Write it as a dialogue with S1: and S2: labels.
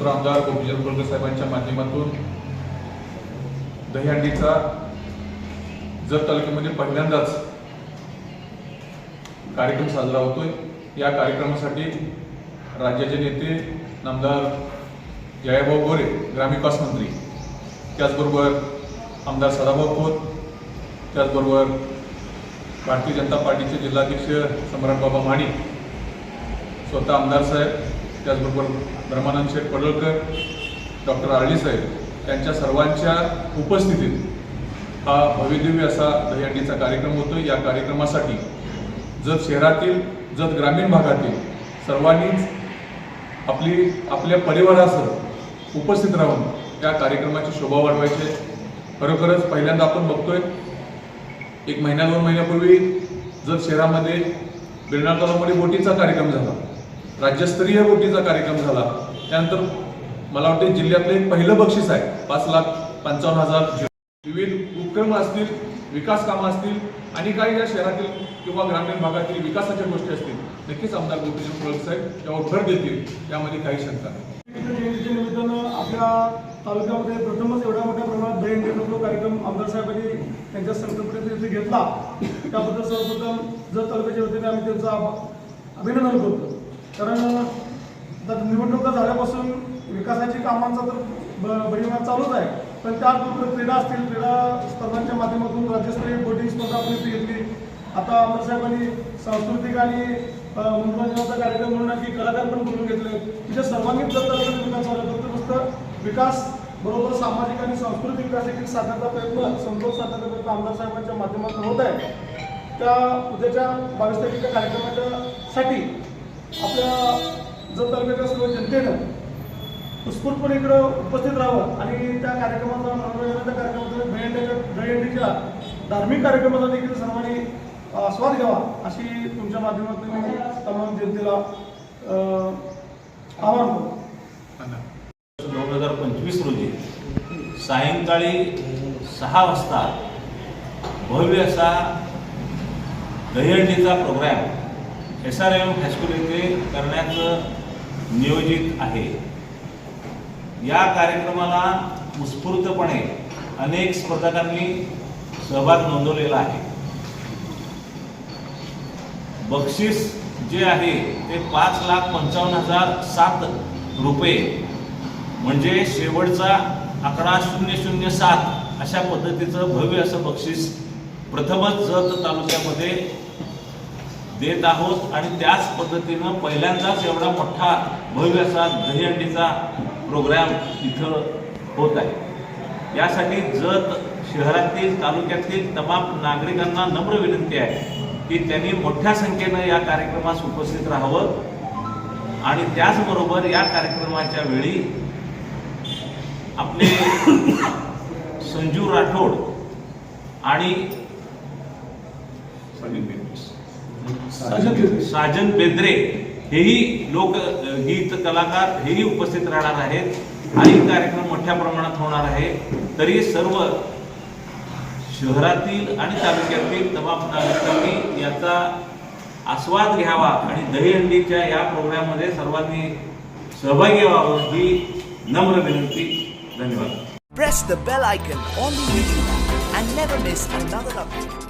S1: शत्रु आमदार गोपीचंद पडळकर साहेबांच्या माध्यमातून दहीहंडीचा जत तालुक्यामध्ये पहिल्यांदाच कार्यक्रम साजरा होतोय. या कार्यक्रमासाठी राज्याचे नेते नामदार जयाभाऊ गोरे ग्रामविकास मंत्री त्याचबरोबर आमदार सदाभाऊ खोत त्याचबरोबर भारतीय जनता पार्टीचे जिल्हाध्यक्ष सम्राटबाबा माडी स्वतः आमदार साहेब त्याचबरोबर ब्रह्मानंद शेठ पडळकर डॉक्टर आर्डीसाहेब साहेब यांच्या सर्वांच्या उपस्थितीत हा भव्यदिव्य असा दहीहंडीचा कार्यक्रम होतो या कार्यक्रमासाठी जत शहरातील जत ग्रामीण भागातील सर्वांनीच आपली आपल्या परिवारासह उपस्थित राहून त्या कार्यक्रमाची शोभा वाढवायची खरोखरच पहिल्यांदा आपण बघतोय एक महिन्या दोन महिन्यापूर्वी जत शहरामध्ये बिरणार तलावामध्ये बोटीचा कार्यक्रम झाला. राज्यस्तरीय बोटीचा कार्यक्रम झाला. त्यानंतर मला वाटते जिल्ह्यातलं एक पहिलं बक्षीस आहे. पाच लाख पंचावन्न हजार विविध उपक्रम असतील विकास कामं असतील आणि काही या शहरातील किंवा ग्रामीण भागातील विकासाच्या गोष्टी असतील नक्कीच आमदार गोपीचंद पडळकर साहेब त्यावर भर देतील यामध्ये काही शंका नाही.
S2: आपल्या तालुक्यामध्ये प्रथमच एवढ्या मोठ्या प्रमाणात दहीहंडीचा जो कार्यक्रम आमदार साहेबांनी त्यांच्या संकल्पनेत घेतला. त्याबद्दल सर्वप्रथम जर तालुक्याच्या वतीने आम्ही त्यांचा अभिनंदन करतो. कारण आता निवडणुका झाल्यापासून विकासाची कामांचा तर ब- चालूच आहे. पण त्यात क्रीडा असतील क्रीडा स्पर्धांच्या माध्यमातून राज्यस्तरीय बोटिंग स्पर्धा आपण इथे घेतली आता अमरसाहेबांनी सांस्कृतिक आणि मनोरंजनाचा कार्यक्रम म्हणून आणखी कलाकार पण बोलून घेतले. म्हणजे सर्वांगीण जर विकास झाला. तर फक्त विकास बरोबर सामाजिक आणि सांस्कृतिक विकास देखील साधण्याचा प्रयत्न समतोल साधण्याचा प्रयत्न आमदार साहेबांच्या माध्यमातून होत आहे. त्या उद्याच्या बावीस तारखेच्या कार्यक्रमाच्या साठी जत तालुक्याच्या सर्व जनतेनं उत्स्फूर्तपणे इकडं उपस्थित राहावं आणि त्या कार्यक्रमाचा मनोरंजनाच्या कार्यक्रमाचा दहीहंडीच्या दहीहंडीच्या धार्मिक कार्यक्रमाचा देखील सर्वांनी आस्वाद घ्यावा अशी तुमच्या माध्यमातून मी तमाम जनतेला आव्हान करतो.
S3: दोन हजार पंचवीस रोजी सायंकाळी सहा वाजता भव्य असा दहीहंडीचा program S R M high school येथे करण्याचं नियोजित आहे. या कार्यक्रमाला उत्स्फूर्तपणे अनेक स्पर्धकांनी सहभाग नोंदवलेला आहे. बक्षीस जे आहे ते पाच लाख पंचावन्न हजार सात रुपये. म्हणजे शेवटचा आकडा शून्य शून्य सात अशा पद्धतीचं भव्य असं बक्षीस प्रथमच जत तालुक्यामध्ये देत आहोत आणि त्याच पद्धतीनं पहिल्यांदाच एवढा मोठा भव्य असा दहीहंडीचा प्रोग्राम इथं होत आहे. यासाठी जत शहरातील तालुक्यातील तमाम नागरिकांना नम्र विनंती आहे की त्यांनी मोठ्या संख्येनं या कार्यक्रमास उपस्थित राहावं आणि त्याचबरोबर या कार्यक्रमाच्या वेळी आपले संजू राठोड आणि साजन बेंद्रे हेही लोक गीत कलाकार हेही उपस्थित राहणार आहेत. हाही कार्यक्रम मोठ्या प्रमाणात होणार आहे. तरी सर्व शहरातील आणि तालुक्यातील तमाम नागरिकांनी याचा आस्वाद घ्यावा आणि दहीहंडीच्या या प्रोग्राममध्ये सर्वांनी सहभागी व्हावं ही नम्र विनंती. धन्यवाद.
S4: Press the bell icon on the YouTube and never miss another update.